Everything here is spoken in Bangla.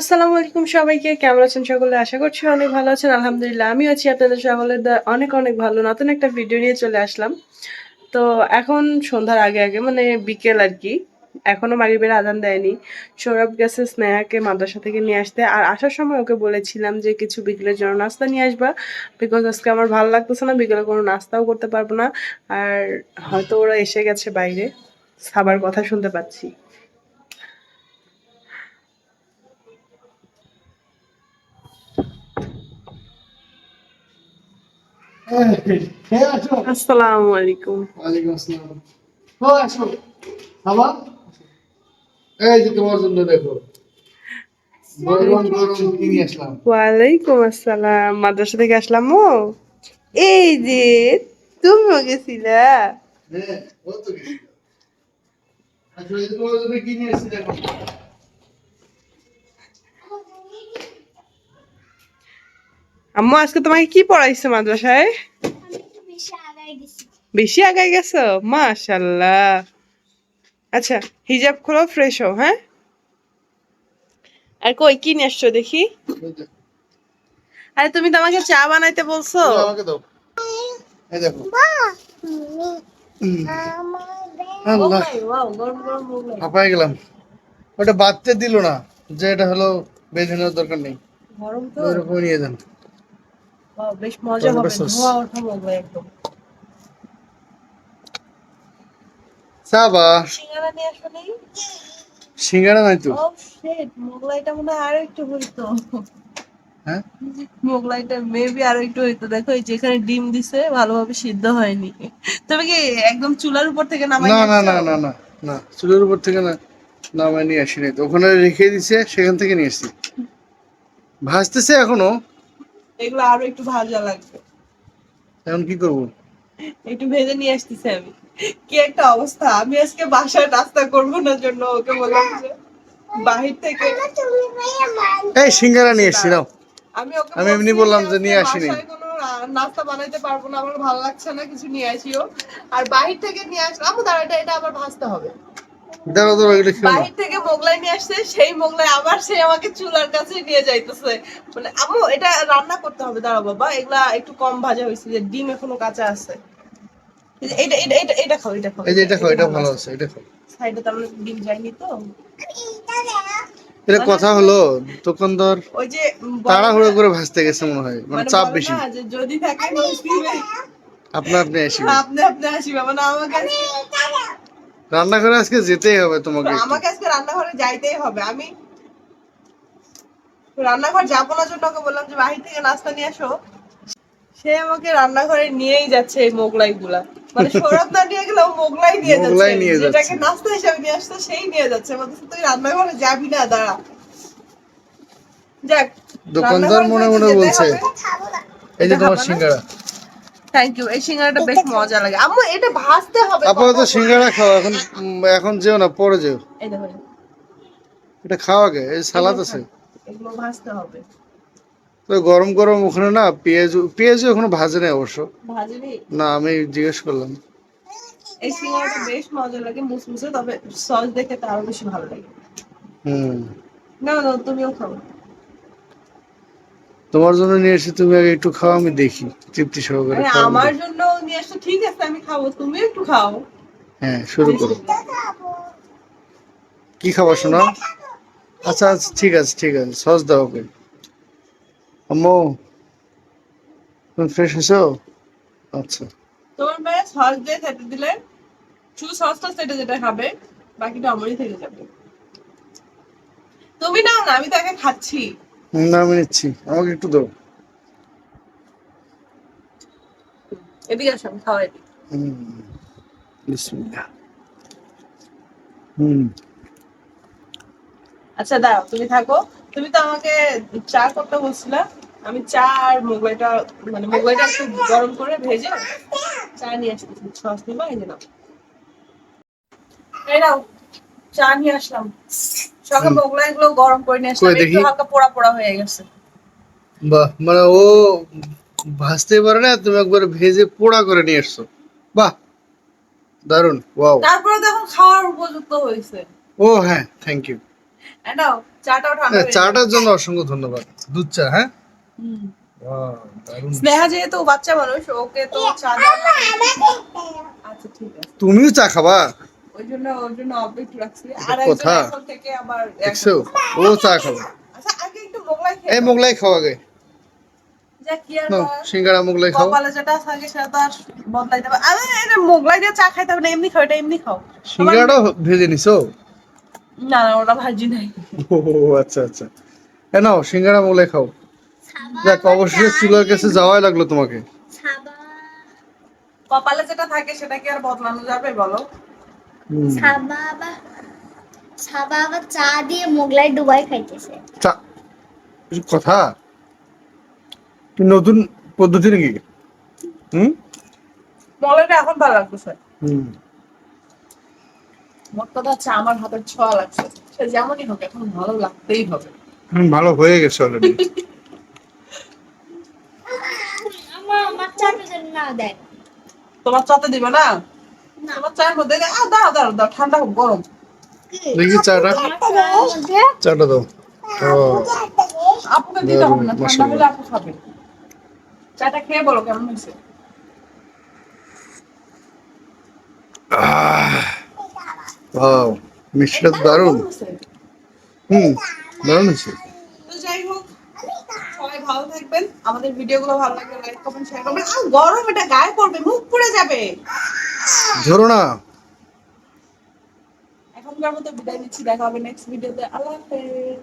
আসসালামু আলাইকুম সবাইকে, কেমন আছেন সকলে? আশা করছি অনেক ভালো আছেন। আলহামদুলিল্লাহ আমি আছি আপনাদের সকলের অনেক অনেক ভালো। নতুন একটা ভিডিও নিয়ে চলে আসলাম। তো এখন সন্ধ্যার আগে আগে মানে বিকেল আর কি, এখনও মাগরিবের আদান দেয়নি। সৌরভ গেছে স্নেহাকে মাদ্রাসা থেকে নিয়ে আসতে। আর আসার সময় ওকে বলেছিলাম যে কিছু বিকেলের জন্য নাস্তা নিয়ে আসবা। বিকজ আজকে আমার ভালো লাগতেছে না, বিকেলে কোনো নাস্তাও করতে পারব না। আর হয়তো ওরা এসে গেছে বাইরে। খাবার কথা শুনতে পাচ্ছি। আসসালামু আলাইকুম। ওয়ালাইকুম আসসালাম। ও আসো। বাবা এই যে তোমার জন্য দেখো। ওয়ালাইকুম আসসালাম। মাদ্রাসা থেকে আসলাম ও। এই যে তুমিও গেছিলা? হ্যাঁ ও তো গেছি আসলে তোমার জন্য কি নিয়ে এসেছি দেখো। আম্মু আজকে তোমাকে কি পড়াইছে মাদ্রাসায়? বেশি আগায় বেশি আগায় গেছো? মাশাল্লাহ আচ্ছা হিজাব খোলো ফ্রেশ হও হ্যাঁ? আর কই কি নিয়ে আসছো দেখি? আরে তুমি তো আমাকে চা বানাইতে বলছো। এই আমাকে দাও। এই দেখো। আল্লাহ গরম গরম মোগলাই। হাঁপায় গেলাম। ওটা বাদতে দিল না যে এটা হলো বেঁধে নেওয়ার দরকার নেই। গরম তো। নিয়ে যান। বেশ মজা হবে ধোয়া ওঠা মোগলাই একদম। সাবা সিঙ্গারা নিয়ে আসো নেই সিঙ্গারা নাই তো। ও শিট মোগলাইটা মনে হয় আরও একটু হইতো। হ্যাঁ? মোগলাইটা মেবি আরও একটু হইতো। দেখো এই যেখানে ডিম দিছে ভালোভাবে সিদ্ধ হয়নি। তুমি কি একদম চুলার উপর থেকে নামাই না না না না না না চুলের উপর থেকে না নামাই নিয়ে আসিনি। তো ওখানে রেখে দিছে সেখান থেকে নিয়ে এসছি ভাজতেছে এখনও। এগুলো আরও একটু ভাজা লাগবে। এখন কি করব? একটু ভেজে নিয়ে আসতেছি আমি। কি একটা অবস্থা আমি আজকে বাসায় নাস্তা করব না জন্য ওকে বললাম যে বাহির থেকে এই সিঙ্গারা নিয়ে এসছি নাও আমি ওকে আমি এমনি বললাম যে নিয়ে আসিনি। কোনো নাস্তা বানাইতে পারব না আমার ভালো লাগছে না কিছু নিয়ে আসিও। আর বাহির থেকে নিয়ে আসলাম আমু দাঁড়া এটা এটা আবার ভাজতে হবে। এগুলো বাহির থেকে মোগলাই নিয়ে আসছে সেই মোগলাই আবার সে আমাকে চুলার কাছে নিয়ে যাইতেছে। মানে আম্মু এটা রান্না করতে হবে দাঁড়াও বাবা এগুলা একটু কম ভাজা হয়েছে যে ডিম এখনও কাঁচা আছে। এটা এটা এটা এটা খাও এটা খাও। এই যে এটা খাও এটা ভালো আছে এটা খাও। সাইডে তো আমরা ডিম তো। এটা কথা হলো দোকানদার ওই যে তাড়াহুড়ো করে ভাসতে গেছে মনে হয় মানে মানে চাপ বেশি। যদি থাকে আপনি আপনি আসিবে আপনি আপনি আসিবে মানে আমাকে আজকে- রান্নাঘরে আজকে যেতেই হবে তোমাকে আমাকে আজকে রান্নাঘরে যাইতেই হবে। আমি রান্নাঘর যাব না জন্য ওকে বললাম যে বাহির থেকে নাস্তা নিয়ে আসো। সে আমাকে রান্নাঘরে নিয়েই যাচ্ছে এই মোগলাই গুলা। মানে সৌরভ না নিয়ে গেলেও মোগলাই নিয়ে যাচ্ছে। যেটাকে নাস্তা হিসাবে নিয়ে আসতো সেই নিয়ে যাচ্ছে। বলতেছে তুই রান্নাঘরে যাবি না দাঁড়া। যাক দোকানদার মনে মনে বলছে এই যে তোমার সিঙ্গারা। থ্যাংক ইউ এই সিঙ্গারাটা বেশ মজা লাগে। আম্মু এটা ভাজতে হবে আপাতত সিঙ্গারা খাও এখন এখন যেও না পরে যেও। এই দেখো। এটা খাও আগে এই সালাদ আছে। এগুলো ভাজতে হবে। তো গরম গরম ওখানে না পেঁয়াজ পেঁয়াজ ওখানে ভাজে নেই অবশ্য। না? আমি জিজ্ঞেস করলাম। এই সিঙ্গারাটা বেশ মজা লাগে মুসমুসে তবে সস দেখে বেশি ভালো লাগে। হুম। না না তুমিও খাও। তোমার জন্য নিয়ে এসে তুমি আগে একটু খাও আমি দেখি। তৃপ্তি সহকারে আমার জন্য নিয়ে আসছো ঠিক আছে আমি খাব তুমি একটু খাও। হ্যাঁ শুরু করো। কি খাবার শোনা আচ্ছা আচ্ছা ঠিক আছে ঠিক আছে সস দাও ওকে। আম্মু তুমি ফ্রেশ হয়েছো? আচ্ছা। তোমার মেয়ে সস দিয়ে খেতে দিলে শুধু সসটা সেটা যেটা খাবে বাকিটা আমারই থেকে যাবে। তুমি নাও না আমি তাকে খাচ্ছি। না আমি নিচ্ছি। আমাকে একটু দাও। এদিকে আসো হুম বিসমিল্লাহ। হুম। আচ্ছা দাঁড়াও তুমি থাকো। তুমি তো আমাকে চা করতে বলছিলা। আমি চা আর মোগলাইটা মানে মোগলাইটা একটু গরম করে ভেজে চা নিয়ে আসতেছি সস নিবা এই নাও। এই নাও চা নিয়ে আসলাম। সকাল মোগলাই গুলো গরম করে নিয়ে আসলাম দেখি? একটু হালকা পোড়া পোড়া হয়ে গেছে। বাহ মানে ও ভাজতে পারে না তুমি একবার ভেজে পোড়া করে নিয়ে এসছো বাহ দারুণ ওয়াও। তারপরে দেখো খাওয়ার উপযুক্ত হয়েছে। ও হ্যাঁ থ্যাংক ইউ নাও চাটাও ঠান্ডা হ্যাঁ, চাটার জন্য অসংখ্য ধন্যবাদ। দুধ চা হ্যাঁ? হুম। স্নেহা যেহেতু বাচ্চা মানুষ ওকে তো চা আচ্ছা ঠিক আছে। তুমিও চা খাবা? ওই জন্য ওর জন্য অপডেট রাখছি। আর কথা? থেকে আবার দেখছ ও চা খাবে। আচ্ছা আগে একটু মোগলাই এই মোগলাই খাও আগে। যা কি আর নাও করার? সিঙ্গারা মোগলাই খাও। কপালে যেটা থাকে সেটা তো আর বদলাইতে পারে আরে এটা মোগলাই দিয়ে চা খাইতে হবে না এমনি খাও এটা এমনি খাও। সিঙ্গারাটাও ভেজে নিছো? না না ওটা ভাজি নাই। ও আচ্ছা আচ্ছা। এ নাও সিঙ্গারা মোগলাই খাও। দেখ অবশেষে চুলার কাছে যাওয়াই লাগল তোমাকে। কপালে যেটা থাকে সেটা কি আর বদলানো যাবে বলো। হুম। সাবা আবার সাবা আবার চা দিয়ে মোগলাই ডুবাই খাইতেছে। চা কথা? কি নতুন পদ্ধতি নাকি? হুম? মোগলাইটা এখন ভালো লাগতেছে। হুম। মোট কথা হচ্ছে আমার হাতের ছোঁয়া লাগছে। সে যেমনই হোক এখন ভালো লাগতেই হবে। হুম, ভালো হয়ে গেছে অলরেডি আমার আমার চাটা না দেখ তোমার চাতে দিবে না? ঠান্ডা হোক, গরম। দেখি চাটা। চাটা দাও। আপুকে দিতে হবে না ঠান্ডা হলে আপু খাবে। চাটা খেয়ে বলো কেমন হয়েছে? ওয়াও মিষ্টিটা তো দারুণ? হুম দারুণ হয়েছে। তো যাই হোক সবাই ভালো থাকবেন। আমাদের ভিডিওগুলো ভালো লাগলে লাইক কমেন্ট শেয়ার করবেন। আর গরম এটা গায়ে পড়বে মুখ পুড়ে যাবে। ধরো না। এখনকার মতো বিদায় নিচ্ছি দেখা হবে নেক্সট ভিডিওতে আল্লাহ হাফেজ।